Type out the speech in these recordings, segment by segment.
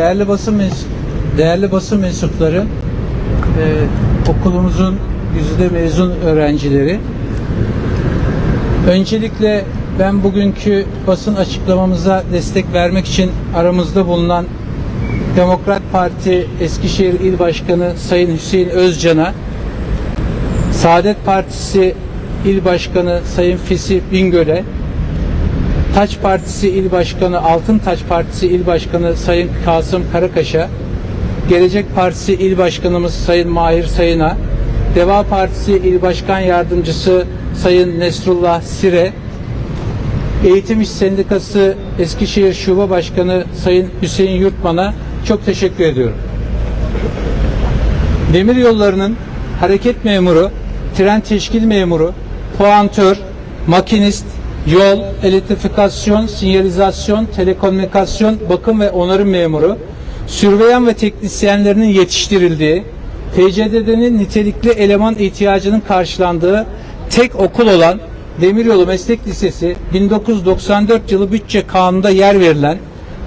Değerli basın değerli basın mensupları, e, okulumuzun yüzde mezun öğrencileri. Öncelikle ben bugünkü basın açıklamamıza destek vermek için aramızda bulunan Demokrat Parti Eskişehir İl Başkanı Sayın Hüseyin Özcan'a, Saadet Partisi İl Başkanı Sayın Fisi Bingöl'e, Taç Partisi İl Başkanı, Altın Taç Partisi İl Başkanı Sayın Kasım Karakaş'a, Gelecek Partisi İl Başkanımız Sayın Mahir Sayın'a, Deva Partisi İl Başkan Yardımcısı Sayın Nesrullah Sire, Eğitim İş Sendikası Eskişehir Şube Başkanı Sayın Hüseyin Yurtman'a çok teşekkür ediyorum. Demir yollarının hareket memuru, tren teşkil memuru, puantör, makinist, yol, elektrifikasyon, sinyalizasyon, telekomünikasyon, bakım ve onarım memuru, sürveyan ve teknisyenlerinin yetiştirildiği, TCDD'nin nitelikli eleman ihtiyacının karşılandığı tek okul olan Demiryolu Meslek Lisesi 1994 yılı bütçe kanununda yer verilen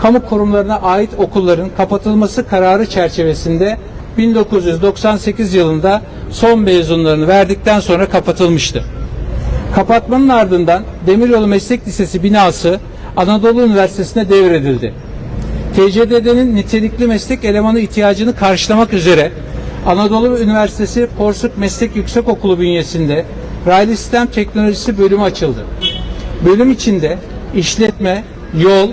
kamu kurumlarına ait okulların kapatılması kararı çerçevesinde 1998 yılında son mezunlarını verdikten sonra kapatılmıştı. Kapatmanın ardından Demiryolu Meslek Lisesi binası Anadolu Üniversitesi'ne devredildi. TCDD'nin nitelikli meslek elemanı ihtiyacını karşılamak üzere Anadolu Üniversitesi Porsuk Meslek Yüksekokulu bünyesinde raylı sistem teknolojisi bölümü açıldı. Bölüm içinde işletme, yol,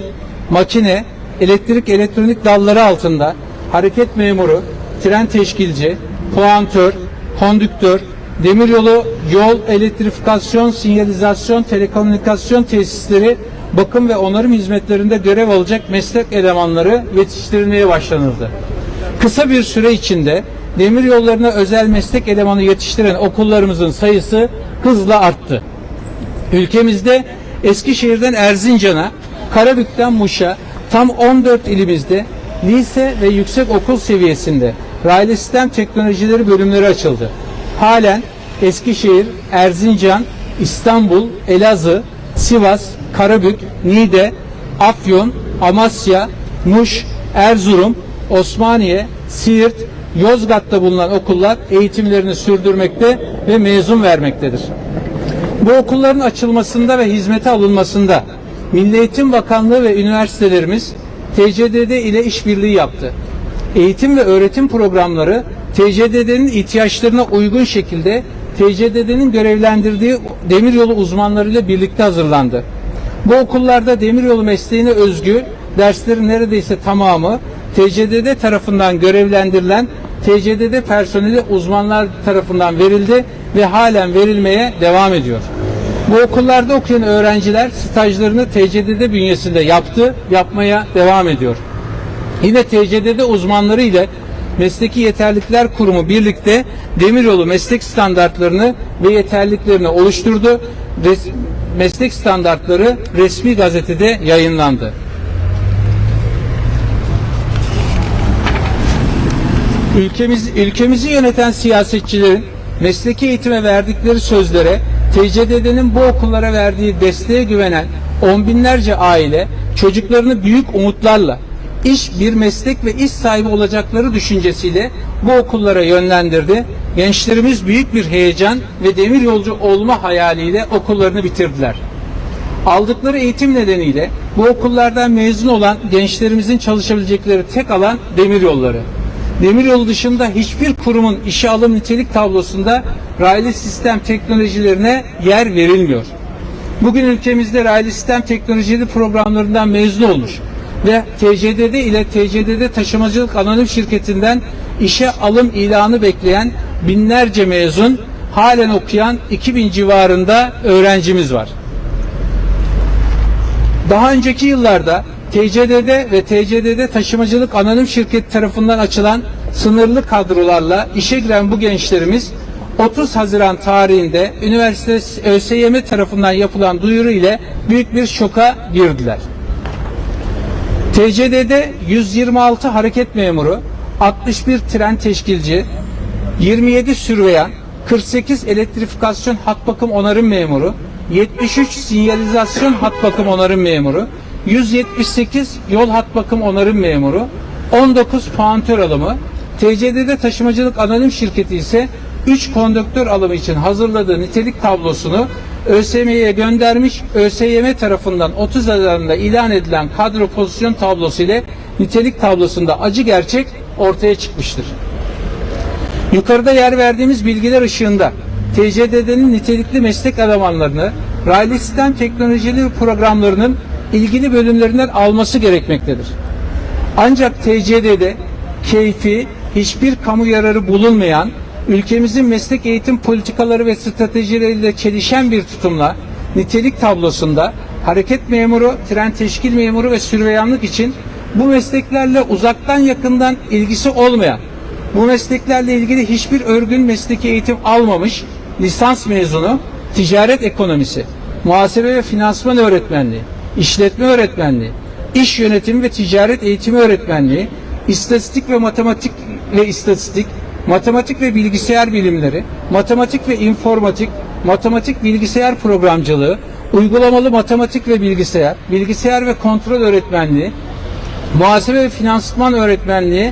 makine, elektrik elektronik dalları altında hareket memuru, tren teşkilci, puantör, kondüktör, demiryolu, yol, elektrifikasyon, sinyalizasyon, telekomünikasyon tesisleri, bakım ve onarım hizmetlerinde görev alacak meslek elemanları yetiştirilmeye başlanıldı. Kısa bir süre içinde demir yollarına özel meslek elemanı yetiştiren okullarımızın sayısı hızla arttı. Ülkemizde Eskişehir'den Erzincan'a, Karabük'ten Muş'a tam 14 ilimizde lise ve yüksek okul seviyesinde raylı sistem teknolojileri bölümleri açıldı. Halen Eskişehir, Erzincan, İstanbul, Elazığ, Sivas, Karabük, Niğde, Afyon, Amasya, Muş, Erzurum, Osmaniye, Siirt, Yozgat'ta bulunan okullar eğitimlerini sürdürmekte ve mezun vermektedir. Bu okulların açılmasında ve hizmete alınmasında Milli Eğitim Bakanlığı ve üniversitelerimiz TCDD ile işbirliği yaptı. Eğitim ve öğretim programları TCDD'nin ihtiyaçlarına uygun şekilde TCDD'nin görevlendirdiği demiryolu uzmanlarıyla birlikte hazırlandı. Bu okullarda demiryolu mesleğine özgü derslerin neredeyse tamamı TCDD tarafından görevlendirilen TCDD personeli uzmanlar tarafından verildi ve halen verilmeye devam ediyor. Bu okullarda okuyan öğrenciler stajlarını TCDD bünyesinde yaptı, yapmaya devam ediyor. Yine TCDD uzmanları ile Mesleki Yeterlilikler Kurumu birlikte demiryolu meslek standartlarını ve yeterliliklerini oluşturdu. Res- meslek standartları resmi gazetede yayınlandı. Ülkemiz, ülkemizi yöneten siyasetçilerin mesleki eğitime verdikleri sözlere TCDD'nin bu okullara verdiği desteğe güvenen on binlerce aile çocuklarını büyük umutlarla iş bir meslek ve iş sahibi olacakları düşüncesiyle bu okullara yönlendirdi. Gençlerimiz büyük bir heyecan ve demir yolcu olma hayaliyle okullarını bitirdiler. Aldıkları eğitim nedeniyle bu okullardan mezun olan gençlerimizin çalışabilecekleri tek alan demir yolları. Demiryolu dışında hiçbir kurumun işe alım nitelik tablosunda raylı sistem teknolojilerine yer verilmiyor. Bugün ülkemizde raylı sistem teknolojileri programlarından mezun olmuş ve TCDD ile TCDD Taşımacılık Anonim Şirketi'nden işe alım ilanı bekleyen binlerce mezun halen okuyan 2000 civarında öğrencimiz var. Daha önceki yıllarda TCDD ve TCDD Taşımacılık Anonim Şirketi tarafından açılan sınırlı kadrolarla işe giren bu gençlerimiz 30 Haziran tarihinde üniversite ÖSYM tarafından yapılan duyuru ile büyük bir şoka girdiler. TCD'de 126 hareket memuru, 61 tren teşkilci, 27 sürveyan, 48 elektrifikasyon hat bakım onarım memuru, 73 sinyalizasyon hat bakım onarım memuru, 178 yol hat bakım onarım memuru, 19 puantör alımı, TCD'de taşımacılık anonim şirketi ise 3 konduktör alımı için hazırladığı nitelik tablosunu ÖSYM'ye göndermiş. ÖSYM tarafından 30 Haziran'da ilan edilen kadro pozisyon tablosu ile nitelik tablosunda acı gerçek ortaya çıkmıştır. Yukarıda yer verdiğimiz bilgiler ışığında TCDD'nin nitelikli meslek elemanlarını raylı sistem teknolojileri programlarının ilgili bölümlerinden alması gerekmektedir. Ancak TCD'de keyfi hiçbir kamu yararı bulunmayan, ülkemizin meslek eğitim politikaları ve stratejileriyle çelişen bir tutumla nitelik tablosunda hareket memuru, tren teşkil memuru ve sürveyanlık için bu mesleklerle uzaktan yakından ilgisi olmayan, bu mesleklerle ilgili hiçbir örgün mesleki eğitim almamış lisans mezunu ticaret ekonomisi, muhasebe ve finansman öğretmenliği, işletme öğretmenliği, iş yönetimi ve ticaret eğitimi öğretmenliği, istatistik ve matematik ve istatistik, matematik ve bilgisayar bilimleri, matematik ve informatik, matematik bilgisayar programcılığı, uygulamalı matematik ve bilgisayar, bilgisayar ve kontrol öğretmenliği, muhasebe ve finansman öğretmenliği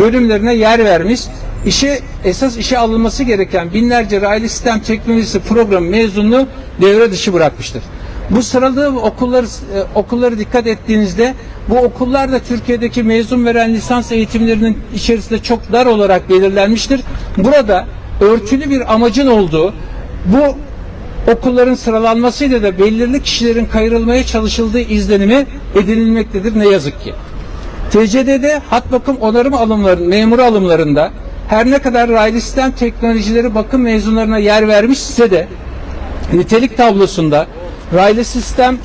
bölümlerine yer vermiş. İşe esas işe alınması gereken binlerce raylı sistem teknolojisi programı mezununu devre dışı bırakmıştır. Bu sıralı okulları e, okulları dikkat ettiğinizde bu okullar da Türkiye'deki mezun veren lisans eğitimlerinin içerisinde çok dar olarak belirlenmiştir. Burada örtülü bir amacın olduğu bu okulların sıralanmasıyla da belirli kişilerin kayırılmaya çalışıldığı izlenimi edinilmektedir ne yazık ki. TCD'de hat bakım onarım alımların, memur alımlarında her ne kadar raylı sistem teknolojileri bakım mezunlarına yer vermişse de nitelik tablosunda raylı sistem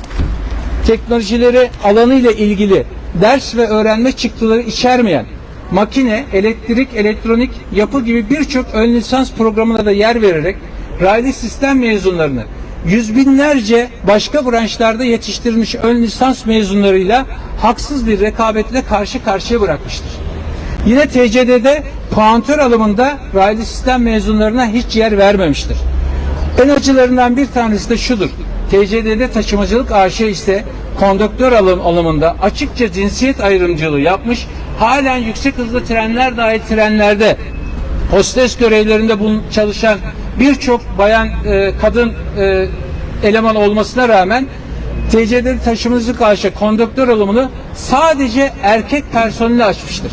teknolojileri alanı ile ilgili ders ve öğrenme çıktıları içermeyen makine, elektrik, elektronik, yapı gibi birçok ön lisans programına da yer vererek raylı sistem mezunlarını yüz binlerce başka branşlarda yetiştirilmiş ön lisans mezunlarıyla haksız bir rekabetle karşı karşıya bırakmıştır. Yine TCD'de puantör alımında raylı sistem mezunlarına hiç yer vermemiştir. En acılarından bir tanesi de şudur. TCD'de taşımacılık AŞ ise konduktör alım alımında açıkça cinsiyet ayrımcılığı yapmış. Halen yüksek hızlı trenler dahil trenlerde hostes görevlerinde çalışan birçok bayan e, kadın e, eleman olmasına rağmen TCD'de taşımacılık AŞ konduktör alımını sadece erkek personeli açmıştır.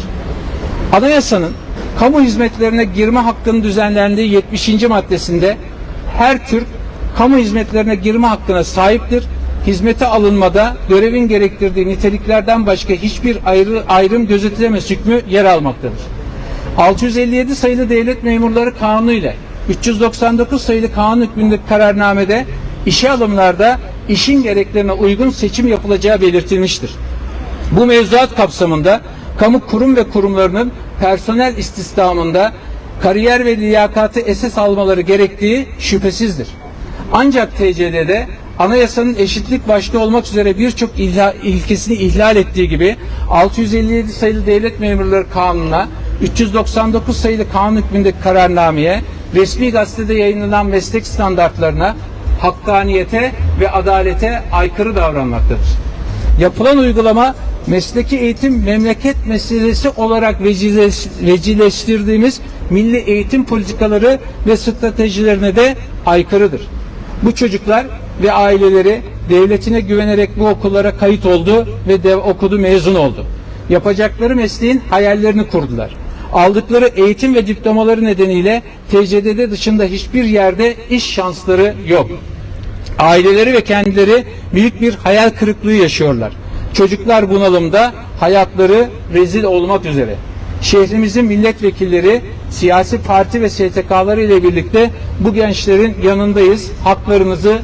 Anayasanın kamu hizmetlerine girme hakkının düzenlendiği 70. maddesinde her Türk kamu hizmetlerine girme hakkına sahiptir. Hizmete alınmada görevin gerektirdiği niteliklerden başka hiçbir ayrı, ayrım gözetilemez hükmü yer almaktadır. 657 sayılı devlet memurları kanunu ile 399 sayılı kanun hükmündeki kararnamede işe alımlarda işin gereklerine uygun seçim yapılacağı belirtilmiştir. Bu mevzuat kapsamında kamu kurum ve kurumlarının personel istihdamında kariyer ve liyakatı esas almaları gerektiği şüphesizdir. Ancak TCD'de anayasanın eşitlik başta olmak üzere birçok ilkesini ihlal ettiği gibi 657 sayılı devlet memurları kanununa 399 sayılı kanun hükmündeki kararnameye resmi gazetede yayınlanan meslek standartlarına hakkaniyete ve adalete aykırı davranmaktadır. Yapılan uygulama mesleki eğitim memleket meselesi olarak vecileş- vecileştirdiğimiz milli eğitim politikaları ve stratejilerine de aykırıdır. Bu çocuklar ve aileleri devletine güvenerek bu okullara kayıt oldu ve de okudu mezun oldu. Yapacakları mesleğin hayallerini kurdular. Aldıkları eğitim ve diplomaları nedeniyle TCDD dışında hiçbir yerde iş şansları yok. Aileleri ve kendileri büyük bir hayal kırıklığı yaşıyorlar. Çocuklar bunalımda, hayatları rezil olmak üzere. Şehrimizin milletvekilleri, siyasi parti ve STK'ları ile birlikte bu gençlerin yanındayız. Haklarınızı,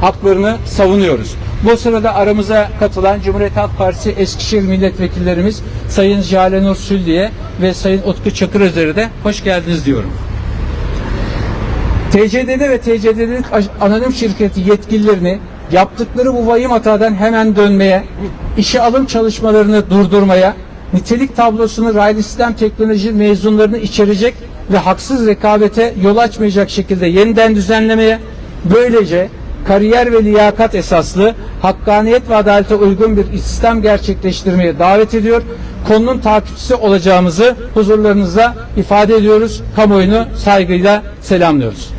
haklarını savunuyoruz. Bu sırada aramıza katılan Cumhuriyet Halk Partisi Eskişehir milletvekillerimiz Sayın Jale Nur Süldiye ve Sayın Utku Çakırözer'e de hoş geldiniz diyorum. TCDD ve TCDD anonim şirketi yetkililerini yaptıkları bu vahim hatadan hemen dönmeye, işe alım çalışmalarını durdurmaya, nitelik tablosunu raylı sistem teknoloji mezunlarını içerecek ve haksız rekabete yol açmayacak şekilde yeniden düzenlemeye, böylece kariyer ve liyakat esaslı, hakkaniyet ve adalete uygun bir sistem gerçekleştirmeye davet ediyor. konunun takipçisi olacağımızı huzurlarınıza ifade ediyoruz. Kamuoyunu saygıyla selamlıyoruz.